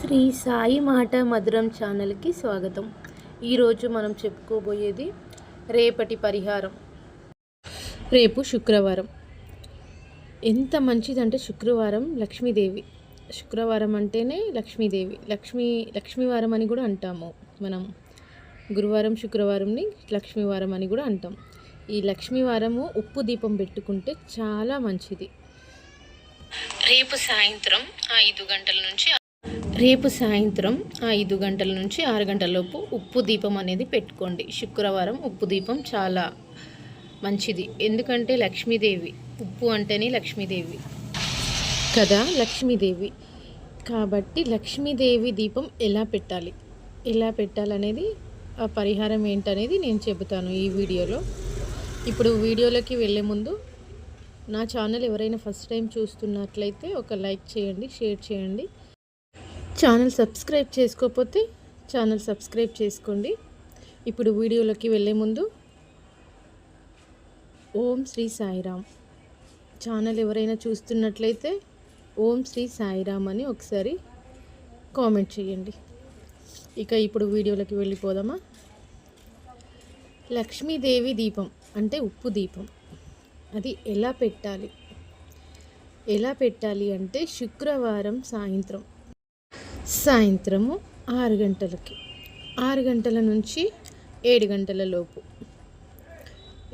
శ్రీ సాయి మాట మధురం ఛానల్కి స్వాగతం. ఈరోజు మనం చెప్పుకోబోయేది రేపటి పరిహారం. రేపు శుక్రవారం. ఎంత మంచిదంటే శుక్రవారం లక్ష్మీదేవి. శుక్రవారం అంటేనే లక్ష్మీదేవి. లక్ష్మీ లక్ష్మీవారం అని కూడా అంటాము మనం. గురువారం శుక్రవారంని లక్ష్మీవారం అని కూడా అంటాం. ఈ లక్ష్మీవారము ఉప్పు దీపం పెట్టుకుంటే చాలా మంచిది. రేపు సాయంత్రం ఐదు గంటల నుంచి రేపు సాయంత్రం ఐదు గంటల నుంచి ఆరు గంటలలోపు ఉప్పు దీపం అనేది పెట్టుకోండి. శుక్రవారం ఉప్పు దీపం చాలా మంచిది. ఎందుకంటే లక్ష్మీదేవి ఉప్పు అంటేనే లక్ష్మీదేవి కదా లక్ష్మీదేవి. కాబట్టి లక్ష్మీదేవి దీపం ఎలా పెట్టాలి? ఎలా పెట్టాలనేది ఆ పరిహారం ఏంటనేది నేను చెబుతాను ఈ వీడియోలో. ఇప్పుడు వీడియోలోకి వెళ్ళే ముందు నా ఛానల్ ఎవరైనా ఫస్ట్ టైం చూస్తున్నట్లయితే ఒక లైక్ చేయండి షేర్ చేయండి. ఛానల్ సబ్స్క్రైబ్ చేసుకోకపోతే ఛానల్ సబ్స్క్రైబ్ చేసుకోండి. ఇప్పుడు వీడియోలోకి వెళ్ళే ముందు ఓం శ్రీ సాయిరామ్. ఛానల్ ఎవరైనా చూస్తున్నట్లయితే ఓం శ్రీ సాయిరామ్ అని ఒకసారి కామెంట్ చేయండి. ఇక ఇప్పుడు వీడియోలోకి వెళ్ళిపోదామా? లక్ష్మీదేవి దీపం అంటే ఉప్పు దీపం. అది ఎలా పెట్టాలి? ఎలా పెట్టాలి అంటే శుక్రవారం సాయంత్రం సాయంత్రము ఆరు గంటలకి. ఆరు గంటల నుంచి ఏడు గంటల లోపు.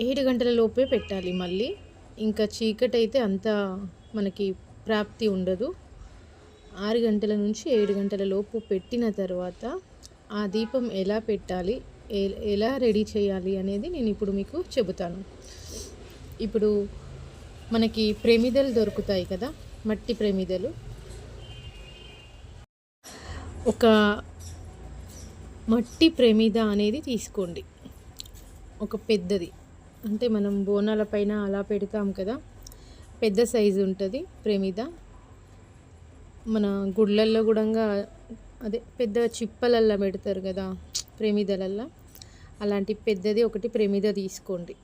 ఏడు గంటల లోపే పెట్టాలి మళ్ళీ. ఇంకా చీకటి అయితే అంత మనకి ప్రాప్తి ఉండదు. ఆరు గంటల నుంచి ఏడు గంటల లోపు పెట్టిన తర్వాత ఆ దీపం ఎలా పెట్టాలి ఎలా రెడీ చేయాలి అనేది నేను ఇప్పుడు మీకు చెబుతాను. ఇప్పుడు మనకి ప్రేమిదలు దొరుకుతాయి కదా మట్టి ప్రేమిదలు. ఒక మట్టి ప్రమిద అనేది తీసుకోండి. ఒక పెద్దది. అంటే మనం బోనాల పైన అలా పెడతాం కదా పెద్ద సైజు ఉంటుంది ప్రమిద. మన గుళ్ళల్లో కూడా అదే పెద్ద చిప్పలల్లో పెడతారు కదా ప్రమిదలల్లో. అలాంటి పెద్దది ఒకటి ప్రమిద తీసుకోండి.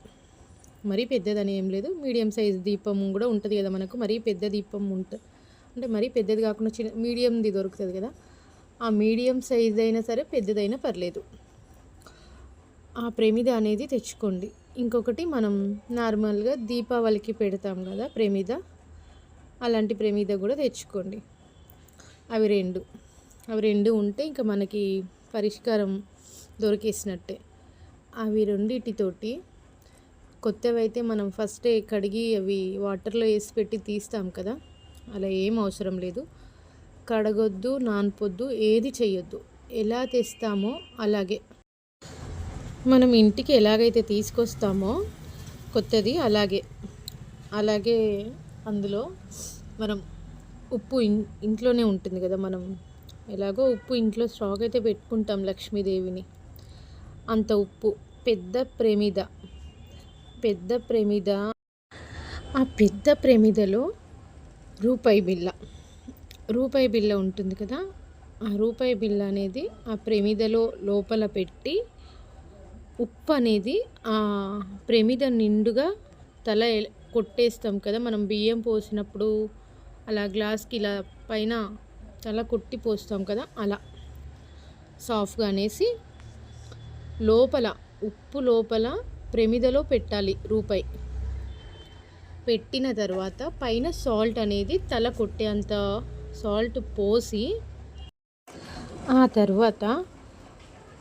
మరీ పెద్దదని ఏం లేదు. మీడియం సైజ్ దీపం కూడా ఉంటుంది కదా మనకు. మరీ పెద్ద దీపం ఉంటుంది అంటే మరీ పెద్దది కాకుండా చిన్న మీడియంది దొరుకుతుంది కదా. ఆ మీడియం సైజ్ అయినా సరే పెద్దదైనా పర్లేదు. ఆ ప్రేమిద అనేది తెచ్చుకోండి. ఇంకొకటి మనం నార్మల్గా దీపావళికి పెడతాం కదా ప్రేమిద అలాంటి ప్రేమిద కూడా తెచ్చుకోండి. అవి రెండు. అవి రెండు ఉంటే ఇంకా మనకి పరిష్కారం దొరికేసినట్టే. అవి రెండిటితోటి కొత్తవి అయితే మనం ఫస్టే కడిగి అవి వాటర్లో వేసి పెట్టి తీస్తాం కదా అలా ఏం అవసరం లేదు. కడగొద్దు నానపొద్దు ఏది చేయొద్దు ఎలా తెస్తామో అలాగే. మనం ఇంటికి ఎలాగైతే తీసుకొస్తామో కొత్తది అలాగే. అలాగే అందులో మనం ఉప్పు ఇంట్లోనే ఉంటుంది కదా మనం. ఎలాగో ఉప్పు ఇంట్లో స్టాక్ అయితే పెట్టుకుంటాం లక్ష్మీదేవిని. అంత ఉప్పు. పెద్ద ప్రేమిద. పెద్ద ప్రమిద. ఆ పెద్ద ప్రేమిదలో రూపాయి బిళ్ళ. రూపాయి బిళ్ళ ఉంటుంది కదా ఆ రూపాయి బిళ్ళ అనేది ఆ ప్రమిదలో లోపల పెట్టి ఉప్పు అనేది ఆ ప్రమిద నిండుగా తల కొట్టేస్తాం కదా మనం బియ్యం పోసినప్పుడు. అలా గ్లాస్కి ఇలా పైన తల కొట్టి పోస్తాం కదా అలా సాఫ్ట్గా అనేసి లోపల ఉప్పు లోపల ప్రమిదలో పెట్టాలి రూపాయి. పెట్టిన తర్వాత పైన సాల్ట్ అనేది తల కొట్టేంత సాల్ట్ పోసి ఆ తర్వాత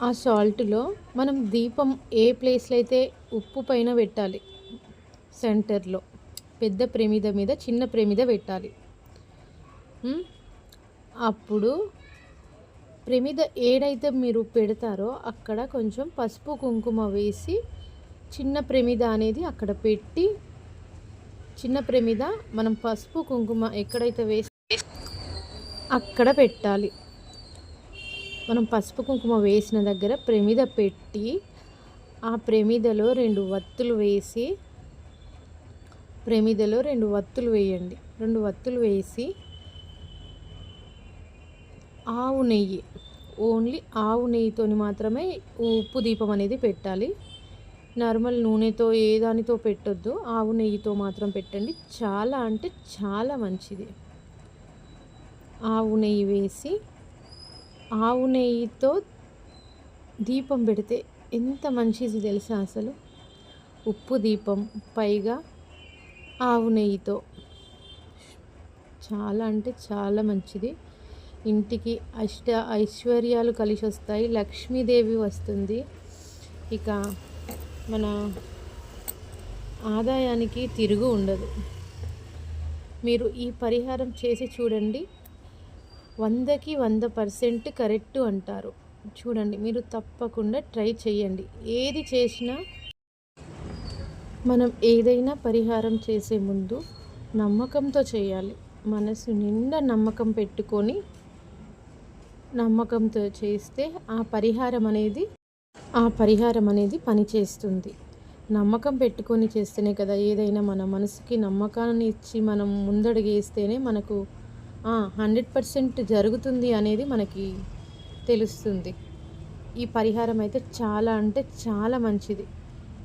ఆ సాల్ట్లో మనం దీపం ఏ ప్లేస్లో అయితే ఉప్పు పైన పెట్టాలి సెంటర్లో పెద్ద ప్రమిద మీద చిన్న ప్రమిద పెట్టాలి. అప్పుడు ప్రమిద ఏడైతే మీరు పెడతారో అక్కడ కొంచెం పసుపు కుంకుమ వేసి చిన్న ప్రమిద అనేది అక్కడ పెట్టి చిన్న ప్రమిద మనం పసుపు కుంకుమ ఎక్కడైతే వేసి అక్కడ పెట్టాలి. మనం పసుపు కుంకుమ వేసిన దగ్గర ప్రమిద పెట్టి ఆ ప్రమిదలో రెండు వత్తులు వేసి ప్రమిదలో రెండు వత్తులు వేయండి. రెండు వత్తులు వేసి ఆవు నెయ్యి ఓన్లీ ఆవు నెయ్యితో మాత్రమే ఉప్పు దీపం అనేది పెట్టాలి. నార్మల్ నూనెతో ఏ దానితో పెట్టొద్దు ఆవు నెయ్యితో మాత్రం పెట్టండి. చాలా అంటే చాలా మంచిది. ఆవు నెయ్యి వేసి ఆవు నెయ్యితో దీపం పెడితే ఎంత మంచిది తెలుసా అసలు? ఉప్పు దీపం పైగా ఆవు నెయ్యితో. చాలా అంటే చాలా మంచిది. ఇంటికి అష్ట ఐశ్వర్యాలు కలిసి వస్తాయి లక్ష్మీదేవి వస్తుంది. ఇక మన ఆదాయానికి తిరుగు ఉండదు. మీరు ఈ పరిహారం చేసి చూడండి. వందకి వంద పర్సెంట్ కరెక్టు అంటారు. చూడండి మీరు తప్పకుండా ట్రై చేయండి ఏది చేసినా మనం ఏదైనా పరిహారం చేసే ముందు నమ్మకంతో చేయాలి. మనసు నిండా నమ్మకం పెట్టుకొని నమ్మకంతో చేస్తే ఆ పరిహారం అనేది ఆ పరిహారం అనేది పనిచేస్తుంది. నమ్మకం పెట్టుకొని చేస్తేనే కదా ఏదైనా మన మనసుకి నమ్మకాన్ని ఇచ్చి మనం ముందడుగేస్తేనే మనకు హండ్రెడ్ పర్సెంట్ జరుగుతుంది అనేది మనకి తెలుస్తుంది. ఈ పరిహారం అయితే చాలా అంటే చాలా మంచిది.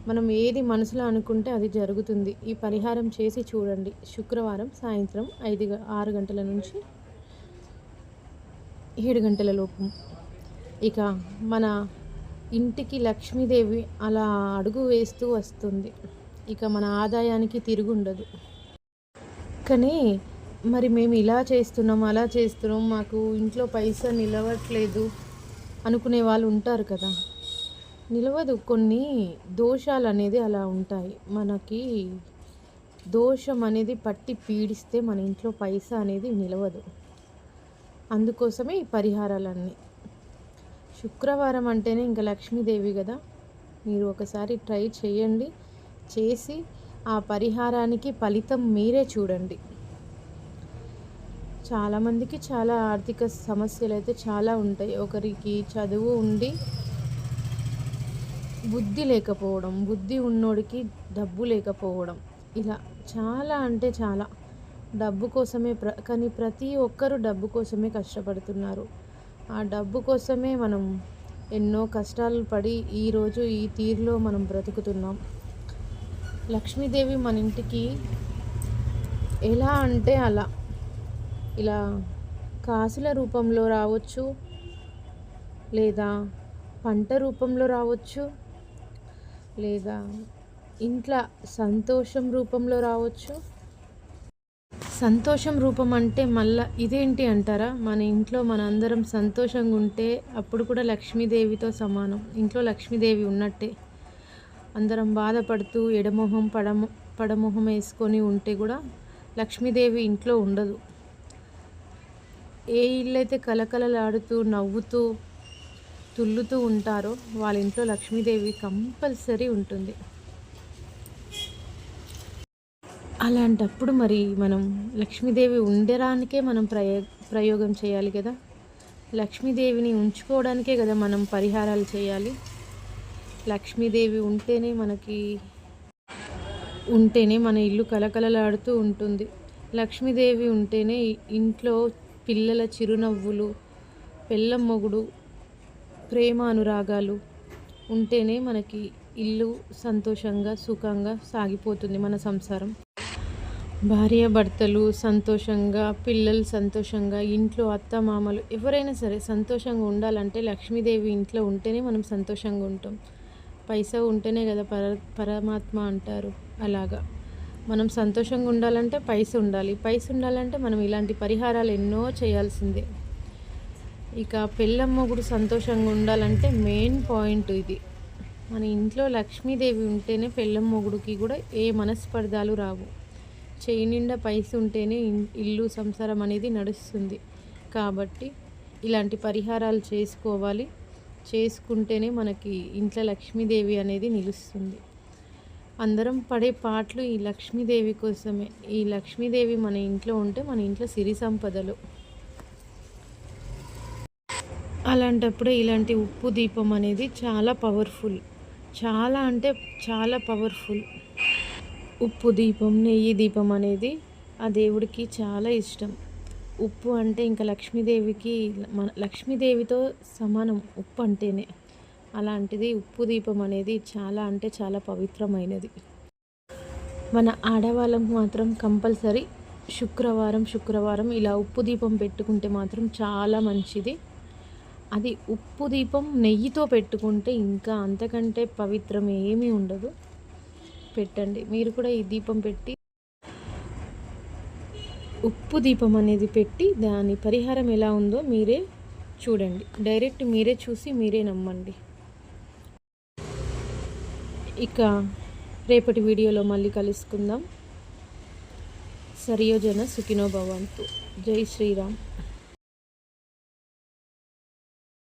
మనం ఏది మనసులో అనుకుంటే అది జరుగుతుంది. ఈ పరిహారం చేసి చూడండి. శుక్రవారం సాయంత్రం ఐదు ఆరు గంటల నుంచి ఏడు గంటల లోపు. ఇక మన ఇంటికి లక్ష్మీదేవి అలా అడుగు వేస్తూ వస్తుంది. ఇక మన ఆదాయానికి తిరుగుండదు. కానీ మరి మేము ఇలా చేస్తున్నాం అలా చేస్తున్నాం మాకు ఇంట్లో పైసా నిలవట్లేదు అనుకునే వాళ్ళు ఉంటారు కదా. నిలవదు కొన్ని దోషాలు అనేది అలా ఉంటాయి. మనకి దోషం అనేది పట్టి పీడిస్తే మన ఇంట్లో పైసా అనేది నిలవదు. అందుకోసమే ఈ పరిహారాలన్నీ. శుక్రవారం అంటేనే ఇంకా లక్ష్మీదేవి కదా. మీరు ఒకసారి ట్రై చేయండి. చేసి ఆ పరిహారానికి ఫలితం మీరే చూడండి. చాలామందికి చాలా ఆర్థిక సమస్యలు అయితే చాలా ఉంటాయి. ఒకరికి చదువు ఉండి బుద్ధి లేకపోవడం బుద్ధి ఉన్నోడికి డబ్బు లేకపోవడం ఇలా చాలా అంటే చాలా డబ్బు కోసమే ప్ర కానీ ప్రతి ఒక్కరూ డబ్బు కోసమే కష్టపడుతున్నారు. ఆ డబ్బు కోసమే మనం ఎన్నో కష్టాలు పడి ఈరోజు ఈ తీరులో మనం బ్రతుకుతున్నాం. లక్ష్మీదేవి మన ఇంటికి ఎలా అంటే అలా ఇలా కాసుల రూపంలో రావచ్చు లేదా పంట రూపంలో రావచ్చు లేదా ఇంట్లో సంతోషం రూపంలో రావచ్చు. సంతోషం రూపం అంటే మళ్ళా ఇదేంటి అంటారా? మన ఇంట్లో మన అందరం సంతోషంగా ఉంటే అప్పుడు కూడా లక్ష్మీదేవితో సమానం. ఇంట్లో లక్ష్మీదేవి ఉన్నట్టే. అందరం బాధపడుతూ ఎడమొహం పడమ పడమొహం వేసుకొని ఉంటే కూడా లక్ష్మీదేవి ఇంట్లో ఉండదు. ఏ ఇల్లు అయితే కలకలలాడుతూ నవ్వుతూ తుల్లుతూ ఉంటారో వాళ్ళ ఇంట్లో లక్ష్మీదేవి కంపల్సరీ ఉంటుంది. అలాంటప్పుడు మరి మనం లక్ష్మీదేవి ఉండడానికే మనం ప్రయో ప్రయోగం చేయాలి కదా? లక్ష్మీదేవిని ఉంచుకోవడానికే కదా మనం పరిహారాలు చేయాలి? లక్ష్మీదేవి ఉంటేనే మనకి ఉంటేనే మన ఇల్లు కలకలలాడుతూ ఉంటుంది. లక్ష్మీదేవి ఉంటేనే ఇంట్లో పిల్లల చిరునవ్వులు పెళ్ళమ్మగుడు ప్రేమ అనురాగాలు ఉంటేనే మనకి ఇల్లు సంతోషంగా సుఖంగా సాగిపోతుంది మన సంసారం. భార్యాభర్తలు సంతోషంగా పిల్లలు సంతోషంగా ఇంట్లో అత్త మామలు ఎవరైనా సరే సంతోషంగా ఉండాలంటే లక్ష్మీదేవి ఇంట్లో ఉంటేనే మనం సంతోషంగా ఉంటాం. పైసా ఉంటేనే కదా పర పరమాత్మ అంటారు. అలాగా. మనం సంతోషంగా ఉండాలంటే పైస ఉండాలి. పైస ఉండాలంటే మనం ఇలాంటి పరిహారాలు ఎన్నో చేయాల్సిందే. ఇక పెళ్ళమ్మగుడు సంతోషంగా ఉండాలంటే మెయిన్ పాయింట్ ఇది. మన ఇంట్లో లక్ష్మీదేవి ఉంటేనే పెళ్ళమ్మగుడికి కూడా ఏ మనస్పర్ధాలు రావు. చేయి నిండా పైస ఉంటేనే ఇల్లు సంసారం అనేది నడుస్తుంది. కాబట్టి ఇలాంటి పరిహారాలు చేసుకోవాలి. చేసుకుంటేనే మనకి ఇంట్లో లక్ష్మీదేవి అనేది నిలుస్తుంది. అందరం పడే పాటలు ఈ లక్ష్మీదేవి కోసమే. ఈ లక్ష్మీదేవి మన ఇంట్లో ఉంటే మన ఇంట్లో సిరి సంపదలు. అలాంటప్పుడే ఇలాంటి ఉప్పు దీపం అనేది చాలా పవర్ఫుల్. చాలా అంటే చాలా పవర్ఫుల్. ఉప్పు దీపం నెయ్యి దీపం అనేది ఆ దేవుడికి చాలా ఇష్టం. ఉప్పు అంటే ఇంకా లక్ష్మీదేవికి మన లక్ష్మీదేవితో సమానం ఉప్పు అంటేనే. అలాంటిది ఉప్పు దీపం అనేది చాలా అంటే చాలా పవిత్రమైనది. మన ఆడవాళ్ళకు మాత్రం కంపల్సరీ శుక్రవారం శుక్రవారం ఇలా ఉప్పు దీపం పెట్టుకుంటే మాత్రం చాలా మంచిది. అది ఉప్పు దీపం నెయ్యితో పెట్టుకుంటే ఇంకా అంతకంటే పవిత్రం ఏమీ ఉండదు. పెట్టండి. మీరు కూడా ఈ దీపం పెట్టి ఉప్పు దీపం అనేది పెట్టి దాని పరిహారం ఎలా ఉందో మీరే చూడండి. డైరెక్ట్ మీరే చూసి మీరే నమ్మండి. ఇక రేపటి వీడియోలో మళ్ళీ కలుసుకుందాం. సరియోజన సుఖినో భవంతు. జై శ్రీరామ్.